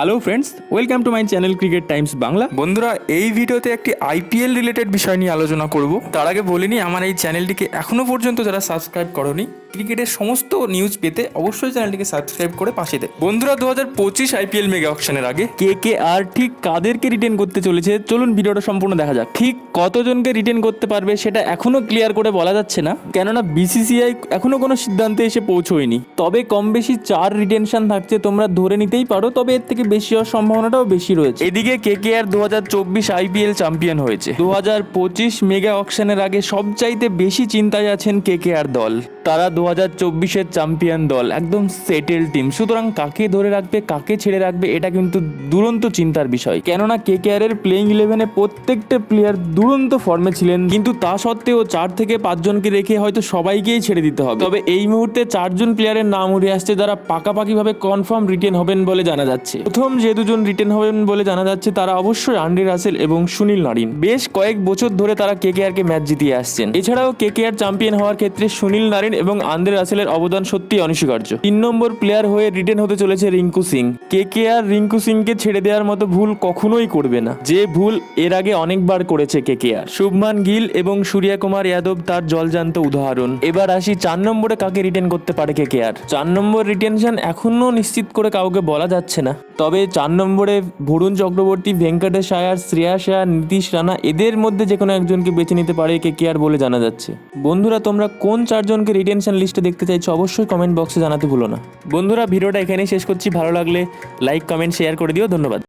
Hello friends welcome to my channel cricket times Bangla বন্ধুরা, এই ভিডিওতে একটি আইপিএল রিলেটেড বিষয় নিয়ে আলোচনা করব। তার আগে বলিনি আমার এই চ্যানেলটিকে এখনও পর্যন্ত যারা সাবস্ক্রাইব করনি ক্রিকেটের সমস্ত নিউজ পেতে অবশ্যই চ্যানেলটিকে সাবস্ক্রাইব করে পাশে দেয় বন্ধুরা, দু হাজার পঁচিশ আইপিএল মেগা অকশনের আগে কে কে আর ঠিক কাদেরকে রিটেন করতে চলেছে, চলুন ভিডিওটা সম্পূর্ণ দেখা যাক। ঠিক কতজনকে রিটেন করতে পারবে সেটা এখনও ক্লিয়ার করে বলা যাচ্ছে না, কেননা বিসিসিআই এখনও কোনো সিদ্ধান্তে এসে পৌঁছয়নি। তবে কম বেশি চার রিটেনশন থাকছে তোমরা ধরে নিতেই পারো, তবে এর থেকে বেশি হওয়ার সম্ভাবনাটাও বেশি রয়েছে। এদিকে কে কে আর দু হাজার চব্বিশ আইপিএল চ্যাম্পিয়ন হয়েছে। দু হাজার পঁচিশ মেগা অকশনের আগে সবচাইতে বেশি চিন্তায় আছেন কে কে আর দল। তারা হাজার চব্বিশের চ্যাম্পিয়ন দল, একদম সেটেল টিম সুতরাং কাকে ধরে রাখবে, কাকে ছেড়ে রাখবে, এটা কিন্তু দুরন্ত চিন্তার বিষয়। কেননা কে এর প্লেইং ইলেভেনে প্রত্যেকটা প্লেয়ার দুরন্ত ফর্মে ছিলেন, কিন্তু তা সত্ত্বেও চার থেকে পাঁচজনকে রেখে হয়তো সবাইকেই ছেড়ে দিতে হবে। তবে এই মুহূর্তে চারজন প্লেয়ারের নাম উঠে আসছে যারা পাকাপাকিভাবে কনফার্ম রিটেন হবেন বলে জানা যাচ্ছে। প্রথম যে দুজন রিটেন হবেন বলে জানা যাচ্ছে, তারা অবশ্যই আন্ডি রাসেল এবং সুনীল নারিন। বেশ কয়েক বছর ধরে তারা কে কে ম্যাচ জিতিয়ে আসছেন। এছাড়াও কে কে আর চ্যাম্পিয়ন হওয়ার ক্ষেত্রে সুনীল নারিন এবং আন্দ্রে রাসেলের অবদান সত্যি অনস্বীকার্য। তিন নম্বর প্লেয়ার হয়ে রিটেন হতে চলেছে রিঙ্কু সিং। কে কে আর রিঙ্কু সিংকে ছেড়ে দেওয়ার মতো ভুল কখনোই করবে না। যে ভুল এর আগে অনেকবার করেছে কে কে আর। শুভমান গিল এবং সূর্যা কুমার যাদব তার জলজান্ত উদাহরণ। এবার আসি চার নম্বরে কাকে রিটেন করতে পারে কে কে আর। চার নম্বর রিটেনশন এখনও নিশ্চিত করে কাউকে বলা যাচ্ছে না। তবে চার নম্বরে ভরুণ চক্রবর্তী, ভেঙ্কটেশ আয়ার শ্রেয়াস আয়ার নীতিশ রানা এদের মধ্যে যে কোনো একজনকে বেছে নিতে পারে কে কে আর বলে জানা যাচ্ছে। বন্ধুরা, তোমরা কোন চারজনকে রিটেনশন লিস্টে দেখতে চাইছো, অবশ্যই কমেন্ট বক্সে জানাতে ভুলো না। বন্ধুরা, ভিডিওটা এখানেই শেষ করছি। ভালো লাগলে লাইক কমেন্ট শেয়ার করে দিও। ধন্যবাদ।